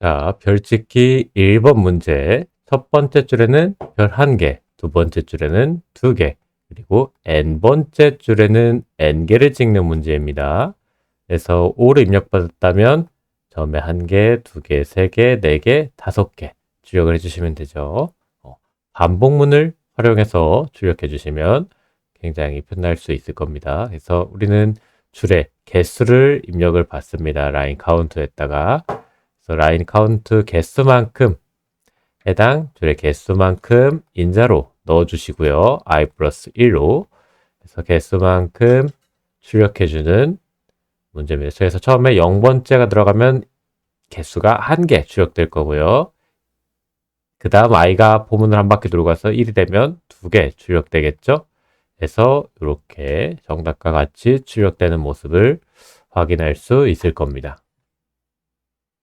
자, 별짓기 1번 문제. 첫 번째 줄에는 별 1개, 두 번째 줄에는 2개, 그리고 n번째 줄에는 n개를 찍는 문제입니다. 그래서 5를 입력받았다면 처음에 1개, 2개, 3개, 4개, 5개 출력을 해주시면 되죠. 어, 반복문을 활용해서 출력해 주시면 굉장히 편할 수 있을 겁니다. 그래서 우리는 줄의 개수를 입력을 받습니다. 라인 카운트에다가 그래서 라인 카운트 개수만큼 해당 줄의 개수만큼 인자로 넣어주시고요. i 플러스 1로 그래서 개수만큼 출력해주는 문제입니다. 그래서 처음에 0번째가 들어가면 개수가 한 개 출력될 거고요. 그 다음 i가 포문을 한 바퀴 돌고 가서 1이 되면 두 개 출력되겠죠. 그래서 이렇게 정답과 같이 출력되는 모습을 확인할 수 있을 겁니다.